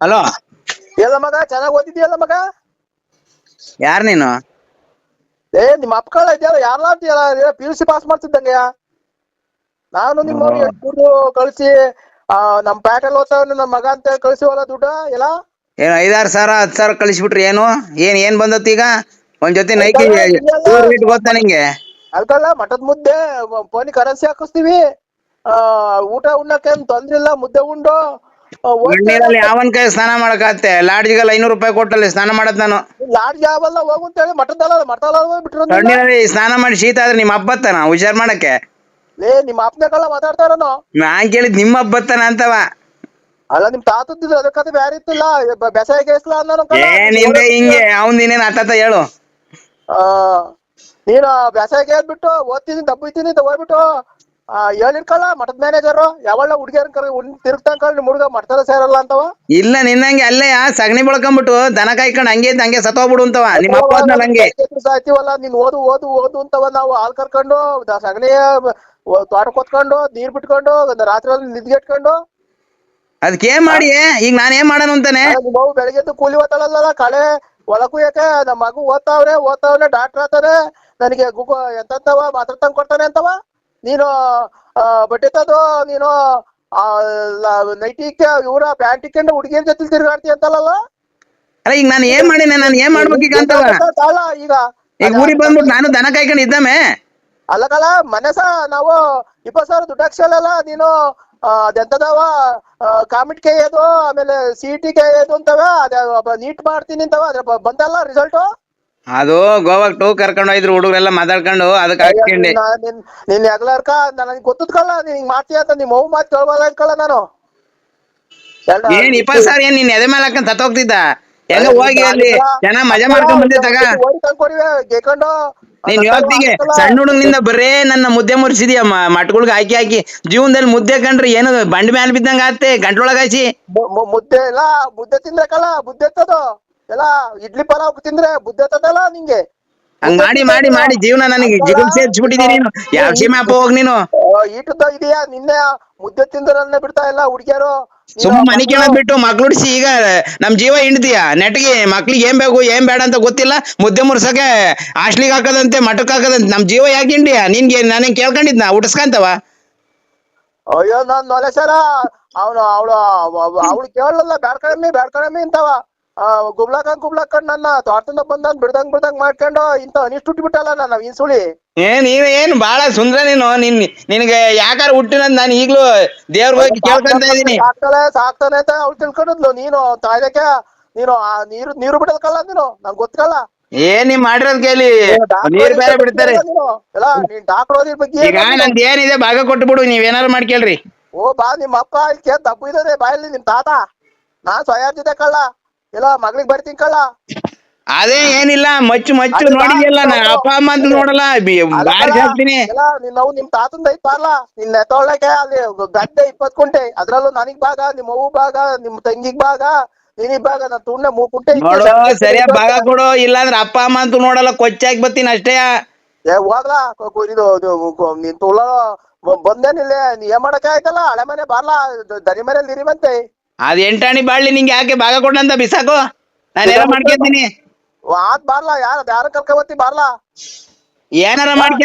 Hello? ಎಲ್ಲ ಮಗ ಚೆನ್ನಾಗಿ ಓದಿದ್ಯಲ್ಲ ಮಗ? ಯಾರ್ ನೀನು? ಏ ನಿಮ್ಮ ಅಪ್ಪಗಳ ಇದೆಯಲ್ಲ ಯಾರಲ್ಲ ಪಿ ಯು ಸಿ ಪಾಸ್ ಮಾಡ್ತಿದ್ದಂಗೆ. ನಾನು ನಿಮ್ಮ. ದುಡ್ಡು ಕಳಿಸಿ ಆ ನಮ್ ಪ್ಯಾಟೆಲ್ ಓದ್ತಾವನೆ ನಮ್ಮ ಮಗ ಅಂತ ಕಳಿಸಿವಲ್ಲ ದುಡ್ಡು ಎಲ್ಲ? ಏನು ಐದಾರು ಸಾವಿರ ಹತ್ತು ಸಾವಿರ ಕಳಿಸ್ಬಿಟ್ರಿ ಏನು? ಏನ್ ಏನ್ ಬಂದತ್ ಈಗ? ಒಂದ್ ಜೊತೆ ನೈಕಿ. ರೇಟ್ ಗೊತ್ತಾ ನಿಂಗೆ? ಅಲ್ಕಲ್ಲ ಮಠದ ಮುದ್ದೆ ಫೋನಿ ಕರೆನ್ಸಿ ಹಾಕಿಸ್ತೀವಿ. ಆ ಊಟ ಉಣ್ಣಕ್ಕೆ ಏನ್ ತೊಂದ್ರೆ ಇಲ್ಲ ಮುದ್ದೆ ಉಂಡು. ಓದ್ತಾ ಯಾವನ್ ಕೈ ಸ್ನಾನ ಮಾಡಕತ್ತೆ ಲಾಡ್ಜ್ಗೆಲ್ಲ ಐನೂರು ರೂಪಾಯಿ ಕೊಟ್ಟಲ್ಲಿ ಸ್ನಾನ ಮಾಡತ್ ನಾನು. ಲಾಡ್ಜ್ ಯಾವಲ್ಲ? ಹೋಗು ಅಂತ ಹೇಳಿ ಮಠದಲ್ಲ ಮಠದಲ್ಲ ಬಿಟ್ಟಿರೋದು ತಣ್ಣೀರಲ್ಲಿ ಸ್ನಾನ ಮಾಡಿ ಶೀತ ಆದ್ರೆ ನಿಮ್ಮ ಹಬ್ಬ ಬತ್ತಾನ ಹುಷಾರ್ ಮಾಡಕ್ಕೆ? ಲೇ ನಿಮ್ಮ ಅಪ್ಪನಕಲ್ಲ ಮಾತಾಡ್ತಾರನು ನಾನ್ ಕೇಳಿದ್ ನಿಮ್ಮ ಹಬ್ಬ ಬತ್ತಾನ ಅಂತವ. ಅಲ್ಲ ನಿಮ್ ತಾತದ್ದಿದ್ರು ಅದಕ್ಕಂತ ಬ್ಯಾರಿ ಇತ್ತಿಲ್ಲ? ಬೆಸಾಯ ಕೇಸ್ಲ ಅನ್ನೋ ಏ ನಿಂದೆ ಹಿಂಗೆ ಅವ್ನ್ ಇನ್ನೇನ್ ಅತ್ತ ಹೇಳು. ಆ ನೀನು ಬೆಸಾಯ ಕೇಳ್ಬಿಟ್ಟು ಓದ್ತೀನಿ ದಬ್ಬು ಇದ್ದೀನಿ ಅಂತ ಹೋಗ್ಬಿಟ್ಟು ಹೇಳಿರ್ಕಲ್ಲ ಮಠದ ಮ್ಯಾನೇಜರು ಯಾವಳ ಹುಡುಗಿಯರ್ ತಿರುಗ್ತಾ ತಿರುಗ್ತಂಕ ನಿಮ್ ಹುಡುಗ ಮಠದ ಸೇರಲ್ಲ ಅಂತವ? ಇಲ್ಲ ನಿನ್ನಂಗೆ ಅಲ್ಲೇ ಸಗಣಿ ಬಳ್ಕೊಂಡ್ಬಿಟ್ಟು ದನ ಕಾಯ್ಕೊಂಡು ಹಂಗೆ ಇದ್ದ್ ಹಂಗೆ ಸತ್ತೋಗ್ಬಿಡು ಅಂತವ. ನಿಮ್ಮ ಅಪ್ಪ ಹಂಗೆ ಸಾಯ್ತೀವಲ್ಲ ನೀನ್ ಓದು ಓದು ಓದು ಅಂತವ ನಾವು ಹಾಲ್ ಕರ್ಕೊಂಡು ದ- ಸಗಣಿ ತೋಟ ಕೊತ್ಕೊಂಡು ನೀರ್ ಬಿಟ್ಕೊಂಡು ಒಂದ್ ರಾತ್ರಿ ನಿದ್ಗೆಟ್ಕೊಂಡು ಅದಕ್ಕೆ ಏನ್ ಮಾಡಿ? ಈಗ ನಾನು ಏನ್ ಮಾಡೋಣ ಅಂತಾನೆ? ನಿಮ್ಮ ಮಗು ಬೆಳಗ್ಗೆ ಎದ್ದು ಕೂಲಿ ಓದ್ತಾಳಲ್ಲ ಕಳೆ ಹೊಲ ಕುಯ್ಯಕ್ಕೆ ನಮ್ಮ ಮಗು ಓದ್ತಾವ್ರೆ ಓದ್ತಾವ್ರೆ ಡಾಕ್ಟರ್ ಆತಾರೆ ನನಗೆ ಗುಗು ಎಂತವ ಮಾತ್ರ ತಂದ್ ಕೊಡ್ತಾನೆ ಅಂತವ? ನೀನು ಆ, ಬಟ್ಟೆ ತದ ನೀನು ನೈಟಿಕ್ಕೆ ಇವ್ರ ಪ್ಯಾಂಟ್ ಇಕ್ಕೊಂಡು ಹುಡುಗಿಯನ್ ಜೊತೆ ತಿರ್ಗಾಡ್ತಿ ಅಂತಲ್ಲ ಅಲ್ಲ ಈಗ ನಾನು ಏನ್ ಮಾಡಿನ? ನಾನು ಏನ್ ಮಾಡ್ಬೇಕು ಈಗ ಅಂತ ಈಗ ಈಗ ಊರಿಗೆ ಬಂದ್ಬಿಟ್ಟು ನಾನು ದನ ಕಾಯ್ಕೊಂಡು ಇದ್ದಾಮೆ ಅಲ್ಲ ಕಲ ಮನೆ ನಾವು ಇಪ್ಪತ್ ಸಾವಿರ ದುಡ್ಡು ಹಾಕ್ಸಲ್ಲ ನೀನು ಅದೆಂತದವ? ಕಾಮಿಟ್ ಕೇಯೋದು ಆಮೇಲೆ ಸಿ ಟಿ ಅದು ಅಂತವ ಅದ ನೀಟ್ ಮಾಡ್ತೀನಿ ಅಂತವ ಅದ್ರ ಬಂದಲ್ಲ ರಿಸಲ್ಟು ಅದು ಗೋವಾಗ್ ಟೂ ಕರ್ಕೊಂಡು ಹೋಯ್ದ್ರು ಹುಡುಗರೆಲ್ಲ ಮಾತಾಡ್ಕೊಂಡು ಅದಕ್ಕೆ ಹಾಕ್ಕೊಂಡೆ ನಿನ್ ಎಗ್ಲಾರ್ಕ ನನಗೆ ಗೊತ್ತದ್ಕಲ್ಲ ನೀನ್ ಹಿಂಗ್ ಮಾಡ್ತೀಯ ಅಂತ ನಿಮ್ಮ ಅವ್ವ ಮಾತು ಕೇಳ್ಬಾರ್ದು ಅನ್ಕಲ್ಲ ನಾನು. ಎಲ್ಲ- ಏನ್ ಇಪ್ಪತ್ ಸಾವಿರ ಏನ್ ನೀನ್ ಎದೆ ಮೇಲೆ ಹಾಕೊಂಡ್ ಸತ್ತೋಗ್ತಿದ್ದ ಹೆಂಗ ಹೋಗಿ ಅಲ್ಲಿ? ಚೆನ್ನಾಗ್ ಮಜಾ ಮಾಡ್ಕೊಂಡ್ ಬಂದೆ ತಗ? ತಂದ್ಕೊಡಿವೆ ಗೆಕೊಂಡು ನೀನ್ ಇವತ್ತಿಗೆ ಸಣ್ಣ ಹುಡುಗನಿಂದ ಬರೇ ನನ್ನ ಮುದ್ದೆ ಮುರ್ಸಿದ್ಯ ಮಟ್ಗಳ್ಗೆ ಹಾಕಿ ಹಾಕಿ. ಜೀವನದಲ್ಲಿ ಮುದ್ದೆ ಕಂಡ್ರೆ ಏನು ಬಂಡ್ ಮ್ಯಾಲ್ ಬಿದ್ದಂಗ ಆತ್ತೆ ಗಂಟ್ಲೊಳಗ ಹಾಸಿ ಮು- ಮು- ಮುದ್ದೆ ಇಲ್ಲ ಮುದ್ದೆ ತಿಂದ್ರಕಲ್ಲ ಮುದ್ದೆ ಎತ್ತದು. ಎಲ್ಲ ಇಡ್ಲಿ ಪಲಾವ್ ತಿಂದ್ರೆ ಬುದ್ಧಿ ಆತದಲ್ಲ ನಿಂಗೆ? ಹಂಗ್ ಮಾಡಿ ಮಾಡಿ ಮಾಡಿ ಜೀವನ ನನಗೆ ಜಿಗುಲ್ ಸೇರ್ಸ್ಬಿಟ್ಟಿದೀನಿ ನೀನು. ಯಾವ ಆಪ್ ಹೋಗ್ ನೀನು? ಈಟದ ಇದೆಯಾ? ನಿನ್ನೆ ಮುದ್ದೆ ತಿಂದರಲ್ಲ ಬಿಡ್ತಾ ಇಲ್ಲ ಹುಡುಗಿಯರು? ಸುಮ್ಮ ಮನಿ ಕೇಳೋದ್ ಬಿಟ್ಟು ಮಕ್ಳು ಹುಡ್ಸಿ ಈಗ ನಮ್ ಜೀವ ಹಿಂಡ್ತೀಯ ನೆಟ್ಗೆ ಮಕ್ಳಿಗೆ ಏನ್ ಬೇಕು ಏನ್ ಬೇಡ ಅಂತ ಗೊತ್ತಿಲ್ಲ. ಮುದ್ದೆ ಮುರ್ಸಕ್ಕೆ ಹಾಸ್ಲಿಗೆ ಹಾಕದಂತೆ ಮಠಕ್ ಹಾಕದಂತೆ. ನಮ್ ಜೀವ ಯಾಕೆ ಹಿಂಡಿಯ ನಿನ್ಗೆ ನನಗೆ ಕೇಳ್ಕೊಂಡಿದ್ನ? ಹುಡ್ಸ್ಕಂತವ ಅಯ್ಯೋ ನಾನ್ ನೊಲೆಸರ ಅವನು ಅವಳು ಅವಳು ಕೇಳಲ್ಲ. ಬ್ಯಾಡ್ಕಳಮ್ಮಿ ಬ್ಯಾಡ್ಕಳಮ್ಮಿ ಅಂತವ. ಆ ಗುಬ್ಲಾಕಂಡ್ ನನ್ನ ತೋಟದಿಂದ ಬಂದಂಗ್ ಬಿಡ್ದಂಗ್ ಬಿಡ್ದಂಗ್ ಮಾಡ್ಕೊಂಡು ಇಂತ ಅನಿಷ್ಟು ಬಿಟ್ಟಲ್ಲ ನನ್ನ ಇನ್ಸುಳಿ. ಏ ನೀವ್ ಏನ್ ಬಾಳ ಸುಂದರ ನೀನು ನಿನ್ ನಿನಗೆ ಯಾಕಾರ ಹುಟ್ಟಿನಂದ್ ನಾನು ಈಗ್ಲೂ ದೇವ್ರ ಹೋಗಿ ಕೇಳ್ಕೊಂತ ಇದೀನಿ. ಸಾಕ್ತಾಳೆ ಸಾಕ್ತಾನೆ ಅಂತ ಅವ್ಳು ತಿಳ್ಕೊಂಡಿದ್ಲು ನೀನು ತಾಯ್ದಕ್ಕೆ ನೀನು ಆ ನೀರು ನೀರು ಬಿಡೋದಕ್ಕಲ್ಲ ನೀನು ನಂಗೆ ಗೊತ್ತಿರಲ್ಲ. ಏನ್ ನೀವ್ ಮಾಡಿರೋದ್ ಕೇಳಿ ನೀರ್ ಬೇರೆ ಬಿಡ್ತಾರೆ. ಎಲ್ಲ ನೀನ್ ಡಾಕ್ಟರ್ ಓದಿರ್ ಬಗ್ಗೆ ಈಗ ನಂದ್ ಏನಿದೆ ಭಾಗ ಕೊಟ್ಟು ಬಿಡು ನೀವ್ ಏನಾರು ಮಾಡ್ಕೇಳ್ರಿ ಓ ಬಾ ನಿಮ್ಮ ಅಪ್ಪ ಇಲ್ಲಿ ಕೇಳ್ ತಪ್ಪು ಇದ್ರೆ ಬಾಯಲ್ಲಿ ನಿಮ್ ತಾತ. ನಾ ಸ್ವಯಾರ್ಜಿದೆ ಕಳ್ಳ ಎಲ್ಲ ಮಗಳಿಗೆ ಬರ್ತೀನಿ ಕಳ್ಳ. ಅದೇ ಏನಿಲ್ಲ ಮಚ್ಚು ಮಚ್ಚು ನೋಡಿದ್ಯಲ್ಲ ನಾ ಅಪ್ಪ ಅಮ್ಮ ಅಂತ ನೋಡಲ್ಲ ಬಾರಿ ಹಾಕ್ತೀನಿ ನಿಮ್ ತಾತಂದ ಐತ್ ಬಾರ್ಲ ನಿನ್ ನೆತ್ತೊಳಕ್ಕೆ ಅಲ್ಲಿ ಗದ್ದೆ ಇಪ್ಪತ್ ಕುಂಟೆ ಅದ್ರಲ್ಲೂ ನನಗ್ ಭಾಗ ನಿಮ್ ಅವು ಭಾಗ ನಿಮ್ ತಂಗಿಗ್ ಭಾಗ ನಿನಿಗ್ ಭಾಗ ನಾ ತುಣ್ಣ ಮೂ ಕುಂಟೆ ಇತ್ತು. ನೋಡು ಸರಿಯಾಗಿ ಭಾಗ ಕೊಡು ಇಲ್ಲಾಂದ್ರೆ ಅಪ್ಪ ಅಮ್ಮ ಅಂತ ನೋಡಲ್ಲ ಕೊಚ್ಚಾಗಿ ಬರ್ತೀನಿ ಅಷ್ಟೇ. ಏ ಹೋಗ್ಲಾ ಕೊ- ಕೊ- ಇದು ಇದು ಕೊ- ನೀನ್ ತುಳ ಬಂದೇನಿಲ್ಲ ನೀ ಏನ್ ಮಾಡಕ್ ಆಯ್ತಲ್ಲ ಹಳೆ ಮನೆ ಬಾರ್ಲಾ ದ- ದನಿ ಮನೇಲಿ ಇರಿವಂತೆ ಅದ್ ಎಂಟಾಣಿ ಬಾಳ್ಲಿ ನಿಂಗೆ ಯಾಕೆ ಭಾಗ ಕೊಡಂತ ಬಿಸಾಕು? ನಾನೆಲ್ಲ ಮಾಡ್ಕೊತೀನಿ. ಆದ್ ಬಾರ್ಲಾ ಯಾರ ಯಾರ ಕರ್ಕೊಂಬತ್ತಿ ಬಾರ್ಲಾ? ಏನಾರ ಮಾಡ್ಕ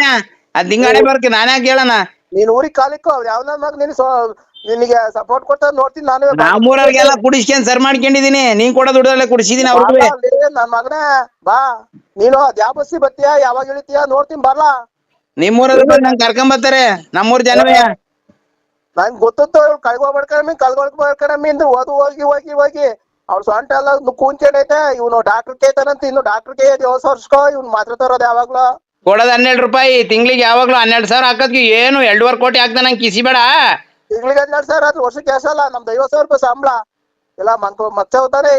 ಅದ್ ನಿಂಗಾಣೆ ಬರ್ಕ ನಾನೇ ಕೇಳಣ ನೀನ್ ಊರಿಗ್ ಕಾಲಿಕ್ಕು ಯಾವನ ಮಗ ನೀನ್ ನಿನಗೆ ಸಪೋರ್ಟ್ ಕೊಟ್ಟ ನೋಡ್ತೀನಿ ನಾನು ನಮ್ಮೂರವ್ರಿಗೆಲ್ಲ ಕುಡಿಸ್ಕೊಂಡ್ ಸರ್ ಮಾಡ್ಕೊಂಡಿದೀನಿ. ನೀನ್ ಕೂಡ ದುಡ್ಡಲ್ಲೇ ಕುಡಿಸಿದೀನಿ ಅವ್ರಿಗೂ ನನ್ ಮಗನೇ ಬಾ. ನೀನು ಯಾವ ಬಸ್ಸಿ ಬತ್ತೀಯ ಯಾವಾಗ ಇಳಿತೀಯ ನೋಡ್ತೀನಿ ಬರ್ಲಾ. ನಿಮ್ಮೂರ ಬಂದ್ ನಂಗೆ ಕರ್ಕೊಂಡ್ ಬರ್ತಾರೆ ನಮ್ಮೂರ್ ಜನವೇ. ನಂಗ್ ಗೊತ್ತಿತ್ತು ಅವ್ರು ಬಡ್ಕಣಮಿ ಕಳ್ಗೊಳ್ ಬಡ್ಕಣಮಿ ಅಂದ್ರೆ ಓದು ಹೋಗಿ ಹೋಗಿ ಹೋಗಿ. ಅವ್ರ ಸೊಂಟ ಎಲ್ಲ ಕುಂಚಡ್ ಐತೆ ಇವ್ನು ಡಾಕ್ಟರ್ ಕೇತಾನಂತ ಇನ್ನು ಡಾಕ್ಟರ್ ಕೇ ದಿವಸ ವರ್ಷಕೋ ಇವ್ನು ಮಾತ್ರ ತರೋದು ಯಾವಾಗ್ಲೂ. ಕೊಡೋದು ಹನ್ನೆರಡು ರೂಪಾಯಿ ತಿಂಗ್ಳಿಗೆ ಯಾವಾಗ್ಲೂ ಹನ್ನೆರಡು ಸಾವಿರ ಹಾಕೋದ್కి ಏನು ಎರಡೂವರೆ ಕೋಟಿ ಹಾಕ್ದೆ ನಂಗೆ ಕಿಸಿ ಬೇಡ. ತಿಂಗ್ಳಿಗೆ ಹನ್ನೆರಡು ಸಾವಿರ ಅದು ವರ್ಷಕ್ಕೆ ಎಷ್ಟಲ್ಲ ನಮ್ದು ಐವತ್ತು ಸಾವಿರ ರೂಪಾಯಿ ಸಂಬಳ. ಎಲ್ಲ ಮಂಕ ಮತ್ತೆ ಹೋಗ್ತಾನೆ.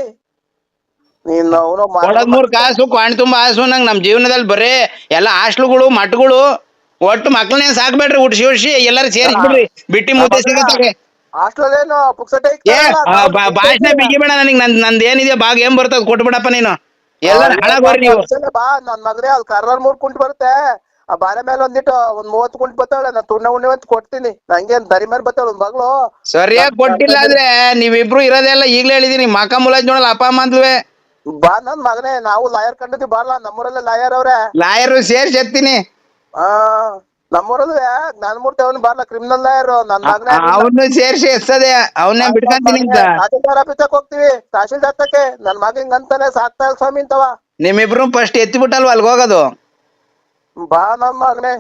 ನೀನು ಅವನು ಕೊಡೋದ್ ಮೂರ್ ಕಾಸು ಕ್ವಾಣ್ ತುಂಬಾ ಆಸು ನಂಗೆ ನಮ್ ಜೀವನದಲ್ಲಿ ಬರೀ ಎಲ್ಲ ಹಾಸ್ಟ್ಲುಗಳು ಮಠಗಳು. ಒಟ್ಟು ಮಕ್ಳನ್ನೇನ್ ಸಾಕ್ಬೇಡ್ರಿ ಉಡ್ಸಿ ಉಡ್ಸಿ ಎಲ್ಲಾರು ಸೇರಿಸ್ಬಿಡ್ರಿ ಬಿಟ್ಟಿ ಮುದ್ದೆ ಸಿಗತ್ತೆ ಹಾಸ್ಟೆಲ್ ಏನು ಪುಕ್ಸಟೆ ಏ ಭಾಷಣ ಬಿಗಿಬೇಡ ನನಗೆ ನನ್ ನಂದ್ ಏನಿದೆ ಬಾಗ್ ಏನ್ ಬರ್ತದ ಕೊಟ್ಬಿಡಪ್ಪ ನೀನು. ಎಲ್ಲಾರು ಹಾಳಾಗೋರಿ ನೀವು. ಬಾ ನನ್ ಮಗನೇ ಅಲ್ಲಿ ಕರ್ರ ಮೂರ್ ಕುಂಟ್ ಬರುತ್ತೆ. ಆ ಬಾರೆ ಮೇಲೆ ಒಂದಿಟ್ಟು ಒಂದ್ ಮೂವತ್ ಕುಂಟ್ ಬತ್ತಾಳೆ ನಾ ತುಣ್ಣ ಉಣ್ಣೆ ಅಂತ ಕೊಡ್ತೀನಿ. ನಂಗೇನ್ ದರಿ ಮೇಲೆ ಬತ್ತಾಳ ಒಂದ್ ಮಗಳು? ಸರಿಯಾಗಿ ಕೊಟ್ಟಿಲ್ಲ ಅಂದ್ರೆ ನೀವಿಬ್ರು ಇರೋದೆಲ್ಲ ಈಗ್ಲೇ ಹೇಳಿದೀನಿ ಮಕ ಮುಲಾಜ್ ನೋಡಲ್ಲ ಅಪ್ಪ ಅಮ್ಮ ಅಂದ್ವೆ ಬಾ ನನ್ ಮಗನೇ ನಾವು ಲಾಯರ್ ಕಂಡಿದ್ವಿ ಬಾರ್ಲಾ ನಮ್ಮೂರಲ್ಲೇ ಲಾಯರ್ ಅವ್ರೆ. ಲಾಯರ್ ಸೇರ್ಸಿ ಎತ್ತೀನಿ. ಆ ನಮ್ಮೂರಲ್ಲೇ ಜ್ಞಾನಮೂರ್ತಿ ಅವನು ಬಾರ್ಲ ಕ್ರಿಮಿನಲ್ ಲಾಯರ್ ನನ್ನ ಮಗನೇ ಅವನು ಸೇರ್ಸಿ ಎಸ್ತದೆ. ಅವನ್ನ ಬಿಡ್ಕಂತೀನಿ ಅಂತ ತಹಸೀಲ್ದಾರ್ ಆಫೀಸಕ್ ಹೋಗ್ತೀವಿ ತಹಸೀಲ್ದಾರ್ ತಕ್ಕೆ ನನ್ ಮಗ ಅಂತಾನೆ ಸಾಕ್ತಾ ಸ್ವಾಮಿ ಇಂತವ ನಿಮ್ಮಿಬ್ರು ಫಸ್ಟ್ ಎತ್ತಿ ಬಿಟ್ಟಲ್ವ ಅಲ್ಗೋಗೋದು ಬಾ ನಮ್ಮ ಮಗನೇ.